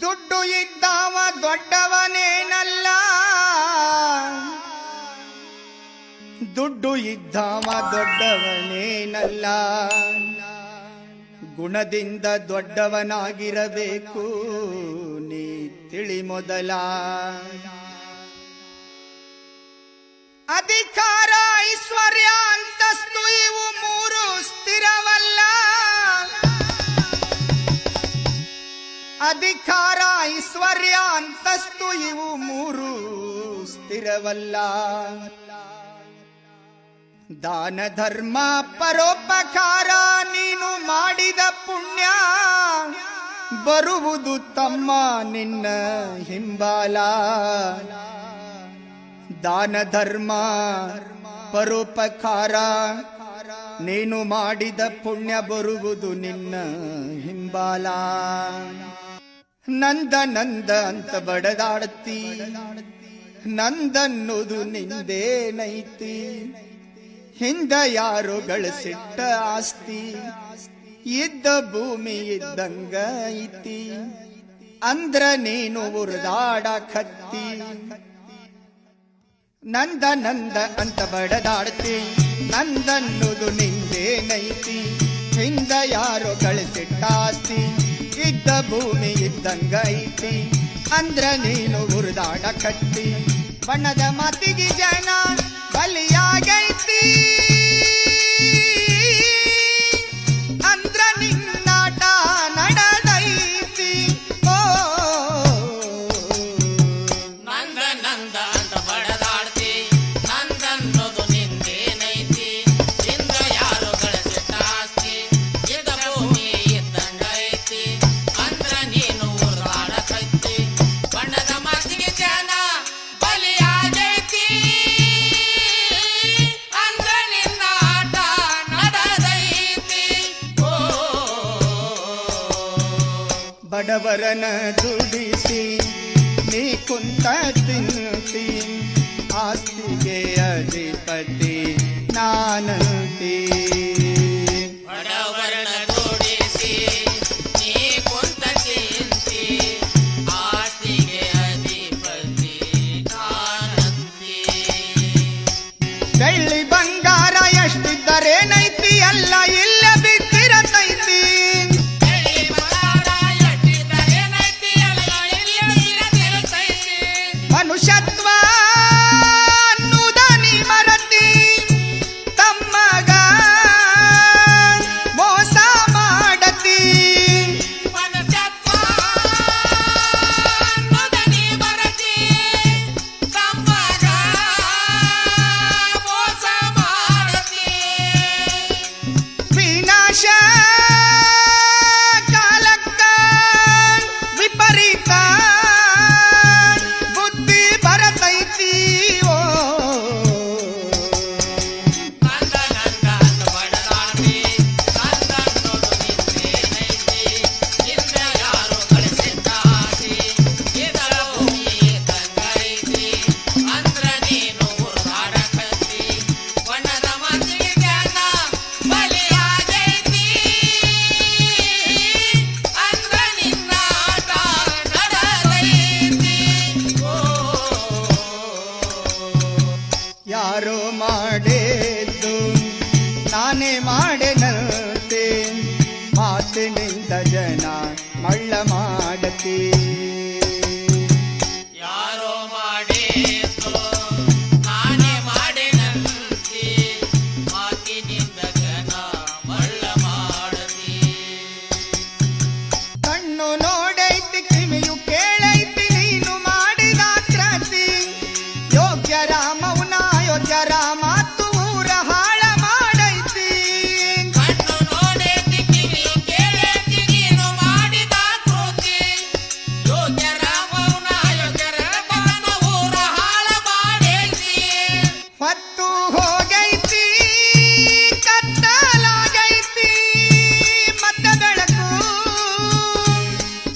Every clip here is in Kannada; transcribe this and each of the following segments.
ದುಡ್ಡು ಇದ್ದವ ದೊಡ್ಡವನೇನಲ್ಲ. ದುಡ್ಡು ಇದ್ದಾವ ದೊಡ್ಡವನೇನಲ್ಲ. ಗುಣದಿಂದ ದೊಡ್ಡವನಾಗಿರಬೇಕು, ನೀ ತಿಳಿ ಮೊದಲ. ಅಧಿಕಾರ ಐಶ್ವರ್ಯ ಅಂತಸ್ತು ಇವು ಮೂರು ಸ್ಥಿರವಲ್ಲ. ಅಧಿಕಾರ, ಐಶ್ವರ್ಯ, ಅಂತಸ್ತು ಇವು ಮೂರು ಸ್ಥಿರವಲ್ಲ. ದಾನ, ಧರ್ಮ, ಪರೋಪಕಾರ, ನೀನು ಮಾಡಿದ ಪುಣ್ಯ ಬರುವುದು ತಮ್ಮ ನಿನ್ನ ಹಿಂಬಾಲ. ದಾನ, ಧರ್ಮ, ಪರೋಪಕಾರ, ನೀನು ಮಾಡಿದ ಪುಣ್ಯ ಬರುವುದು ನಿನ್ನ ಹಿಂಬಾಲ. ನಂದ ನಂದ ಅಂತ ಬಡದಾಡತಿ ನಂದನ್ನುದು ನಿಂದೇನೈತಿ ಹಿಂದ ಯಾರು ಗಳಿಸಿಟ್ಟ ಆಸ್ತಿ. ಇದ್ದ ಭೂಮಿ ಇದ್ದಂಗ ಐತಿ. ಅಂದ್ರ ನೀನು ಉರ್ದಾಡ ಕತ್ತಿ. ನಂದ ನಂದ ಅಂತ ಬಡದಾಡ್ತಿ ನಂದನ್ನುದು ನಿಂದೇನೈತಿ ಹಿಂದ ಯಾರು ಗಳಿಸಿಟ್ಟ ಇದ್ದ ಭೂಮಿ ಇದ್ದಂಗ ಐತಿ ಅಂದ್ರ ನೀನು ಉರ್ದಾಡ ಕಟ್ಟಿ. ಬಣ್ಣದ ಮಾತಿಗೆ ಜನ ಬಲಿಯಾಗೈತಿ. ಬಡವರನ ದುಡಿಸಿ ನೀ ಕುಂತ ತಿಂತಿ ಆಸ್ತಿಗೆ ಅಧಿಪತಿ ನಾನಂತಿ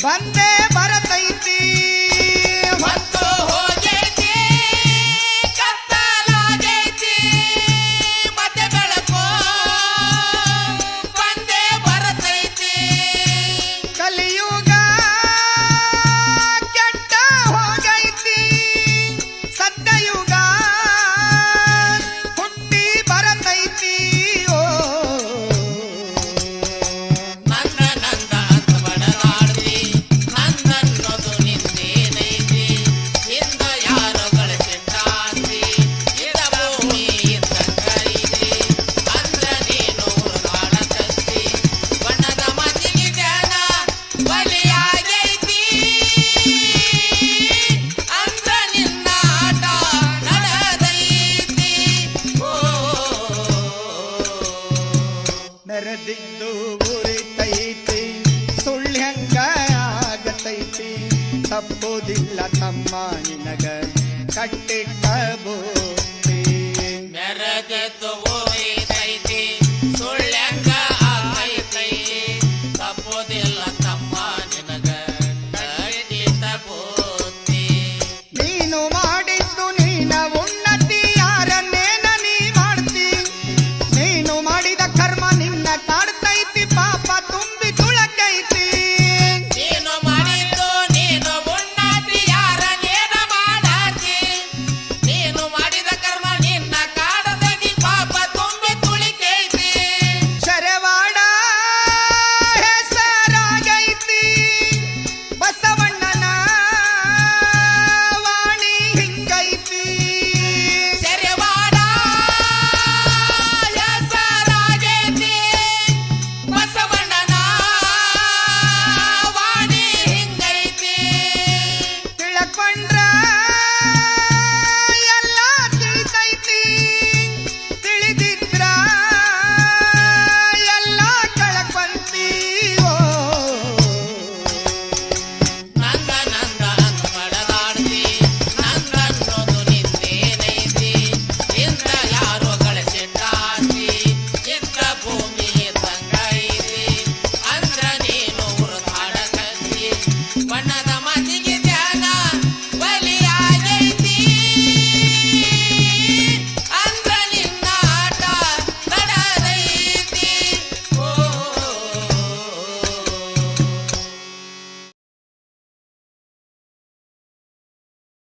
Banda ಬರದಿದ್ದು ಉರಿತೈತಿ ಸುಳ್ಳ್ಯಂಗ ಆಗತೈತಿ? ತಪ್ಪುದಿಲ್ಲ ತಮ್ಮ ನಿನಗ. ಕಟ್ಟಿಟ್ಟ